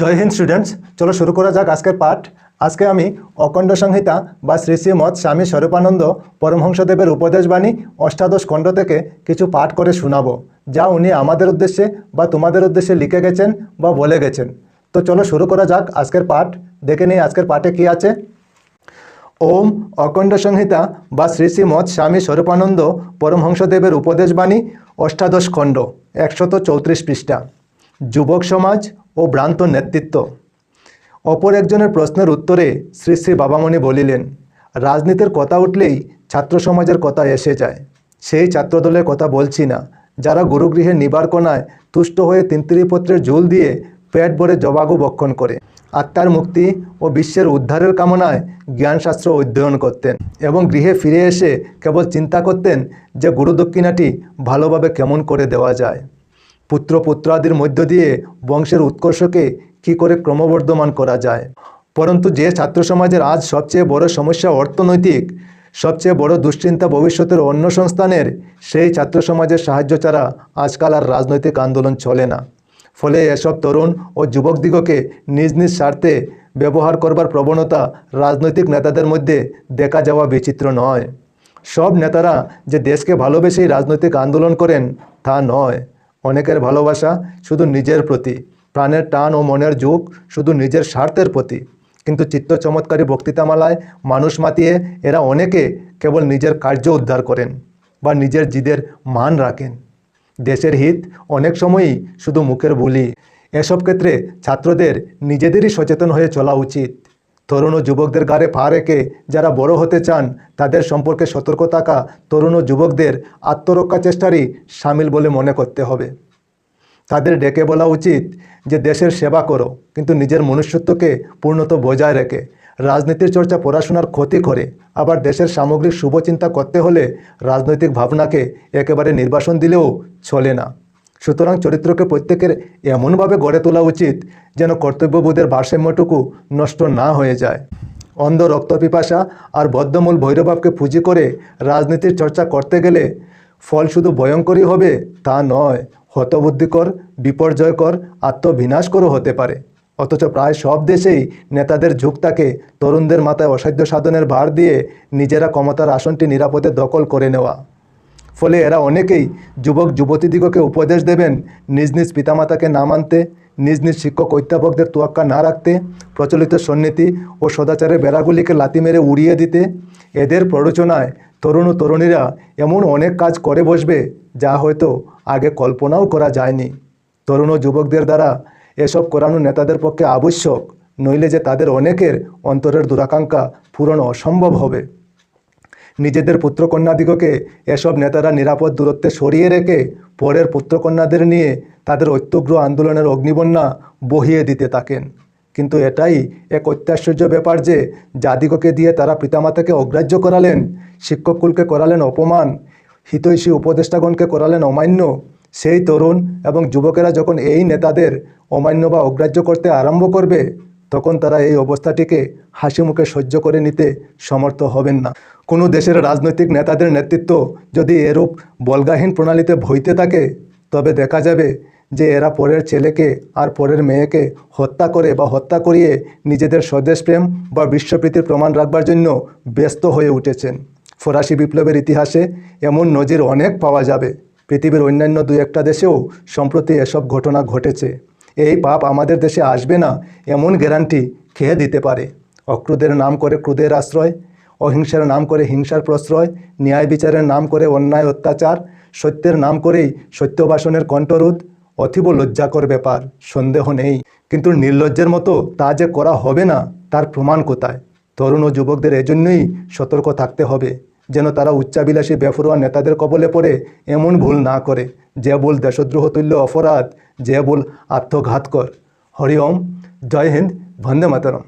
জয় Hind students চলো শুরু করা যাক আজকের পাঠ। আজকে আমি অখণ্ড সংহিতা বা শ্রী শ্রীমৎ স্বামী স্বরূপানন্দ পরমহংসদেবের উপদেশবাণী অষ্টাদশ খণ্ড থেকে কিছু পাঠ করে শোনাব, যা উনি আমাদের উদ্দেশ্যে বা তোমাদের উদ্দেশ্যে লিখে গেছেন বা বলে গেছেন। তো চলো শুরু করা যাক আজকের পাঠ। দেখে নিই আজকের পাঠে কি আছে। ওম অখণ্ড সংহিতা বা শ্রী শ্রীমৎ স্বামী স্বরূপানন্দ পরমহংসদেবের উপদেশবাণী অষ্টাদশ খণ্ড, একশত চৌত্রিশ পৃষ্ঠা। যুবক সমাজ ও ভ্রান্ত নেতৃত্ব। অপর একজনের প্রশ্নের উত্তরে শ্রী শ্রী বাবামণি বলিলেন, রাজনীতির কথা উঠলেই ছাত্র সমাজের কথা এসে যায়। সেই ছাত্রদলের কথা বলছি না। যারা গুরুগৃহে নিবার কোনায় তুষ্ট হয়ে তিনতিরিপত্রের ঝুল দিয়ে পেট ভরে জবাগু বক্ষণ করে, আত্মার মুক্তি ও বিশ্বের উদ্ধারের কামনায় জ্ঞানশাস্ত্র অধ্যয়ন করতেন এবং গৃহে ফিরে এসে কেবল চিন্তা করতেন যে গুরুদক্ষিণাটি ভালোভাবে কেমন করে দেওয়া যায়। পুত্র পুত্রাদির মধ্য দিয়ে বংশের উৎকর্ষকে কী করে ক্রমবর্ধমান করা যায়? পরন্তু যে ছাত্র সমাজের আজ সবচেয়ে বড় সমস্যা অর্থনৈতিক, সবচেয়ে বড় দুশ্চিন্তা ভবিষ্যতের অন্য সংস্থানের, সেই ছাত্র সমাজের সাহায্য ছাড়া আজকাল আর রাজনৈতিক আন্দোলন চলে না। ফলে এসব তরুণ ও যুবকদিগকে নিজ নিজ স্বার্থে ব্যবহার করবার প্রবণতা রাজনৈতিক নেতাদের মধ্যে দেখা যাওয়া বিচিত্র নয়। সব নেতারা যে দেশকে ভালোবেসেই রাজনৈতিক আন্দোলন করেন তা নয়। অনেকের ভালোবাসা শুধু নিজের প্রতি, প্রাণের টান ও মনের যুগ শুধু নিজের স্বার্থের প্রতি। কিন্তু চিত্ত চমৎকারী বক্তৃতামালায় মানুষ মাতিয়ে এরা অনেকে কেবল নিজের কার্য উদ্ধার করেন বা নিজের জিদের মান রাখেন। দেশের হিত অনেক সময়ই শুধু মুখের বুলি। এসব ক্ষেত্রে ছাত্রদের নিজেদেরই সচেতন হয়ে চলা উচিত। তরুণ ও যুবকদের গাড়ে পা রেখে যারা বড় হতে চান, তাদের সম্পর্কে সতর্ক থাকা তরুণ ও যুবকদের আত্মরক্ষা চেষ্টারই সামিল বলে মনে করতে হবে। তাদের ডেকে বলা উচিত যে দেশের সেবা করো, কিন্তু নিজের মনুষ্যত্বকে পূর্ণত বজায় রেখে। রাজনীতির চর্চা পড়াশোনার ক্ষতি করে, আবার দেশের সামগ্রিক শুভচিন্তা করতে হলে রাজনৈতিক ভাবনাকে একেবারে নির্বাসন দিলেও চলে না। সুতরাং চরিত্রকে প্রত্যেকের এমনভাবে গড়ে তোলা উচিত যেন কর্তব্যবোধের ভারসাম্যটুকু নষ্ট না হয়ে যায়। অন্ধ রক্তপিপাসা আর বদ্ধমূল ভৈরবাবকে পুঁজি করে রাজনীতির চর্চা করতে গেলে ফল শুধু ভয়ঙ্করই হবে তা নয়, হতবুদ্ধিকর, বিপর্যয়কর, আত্মবিনাশকরও হতে পারে। অথচ প্রায় সব দেশেই নেতাদের ঝুঁক তরুণদের মাথায় অসাধ্য সাধনের ভার দিয়ে নিজেরা ক্ষমতার আসনটি নিরাপদে দখল করে নেওয়া। ফলে এরা অনেকেই যুবক যুবতীদিগকে উপদেশ দেবেন, নিজ নিজ পিতামাতাকে না মানতে, নিজ নিজ শিক্ষক অধ্যাপকদের তোয়াক্কা না রাখতে, প্রচলিত সন্নীতি ও সদাচারের বেড়াগুলিকে লাতি মেরে উড়িয়ে দিতে। এদের প্ররোচনায় তরুণ ও তরুণীরা এমন অনেক কাজ করে বসবে যা হয়তো আগে কল্পনাও করা যায়নি। তরুণ ও যুবকদের দ্বারা এসব করানো নেতাদের পক্ষে আবশ্যক, নইলে যে তাদের অনেকের অন্তরের দুরাকাঙ্ক্ষা পূরণ অসম্ভব হবে। নিজেদের পুত্রকন্যাদিগকে এসব নেতারা নিরাপদ দূরত্বে সরিয়ে রেখে পরের পুত্রকন্যাদের নিয়ে তাদের ঐত্যগ্র আন্দোলনের অগ্নিবন্যা বহিয়ে দিতে থাকেন। কিন্তু এটাই এক অত্যাশ্চর্য ব্যাপার যে জাদিগকে দিয়ে তারা পিতামাতাকে অগ্রাহ্য করালেন, শিক্ষককুলকে করালেন অপমান, হিতৈষী উপদেষ্টাগণকে করালেন অমান্য, সেই তরুণ এবং যুবকেরা যখন এই নেতাদের অমান্য বা অগ্রাহ্য করতে আরম্ভ করবে তখন তারা এই অবস্থাটিকে হাসি মুখে সহ্য করে নিতে সমর্থ হবেন না। কোনো দেশের রাজনৈতিক নেতাদের নেতৃত্ব যদি এরূপ বলগাহীন প্রণালীতে ভইতে থাকে, তবে দেখা যাবে যে এরা পরের ছেলেকে আর পরের মেয়েকে হত্যা করে বা হত্যা করিয়ে নিজেদের স্বদেশপ্রেম বা বিশ্বপ্রীতির প্রমাণ রাখবার জন্য ব্যস্ত হয়ে উঠেছেন। ফরাসি বিপ্লবের ইতিহাসে এমন নজির অনেক পাওয়া যাবে। পৃথিবীর অন্যান্য দু একটা দেশেও সম্প্রতি এসব ঘটনা ঘটেছে। এই পাপ আমাদের দেশে আসবে না, এমন গ্যারান্টি খেয়ে দিতে পারে। অক্রুদের নাম করে ক্রুদের আশ্রয়, অহিংসার নাম করে হিংসার প্রশ্রয়, ন্যায় বিচারের নাম করে অন্যায় অত্যাচার, সত্যের নাম করেই সত্যবাসনের কণ্ঠরোধ, অথিব লজ্জাকর ব্যাপার, সন্দেহ নেই। কিন্তু নির্লজ্জের মতো তা যে করা হবে না, তার প্রমাণ কোথায়? তরুণ ও যুবকদের এজন্যই সতর্ক থাকতে হবে, যেন তারা উচ্চাবিলাসী বেফরোয়া নেতাদের কবলে পড়ে এমন ভুল না করে। যে বল দেশদ্রোহ তুল্য অপরাধ যে বল আত্মঘাতকর। হরিওম জয় হিন্দ ভন্দে মাতরম।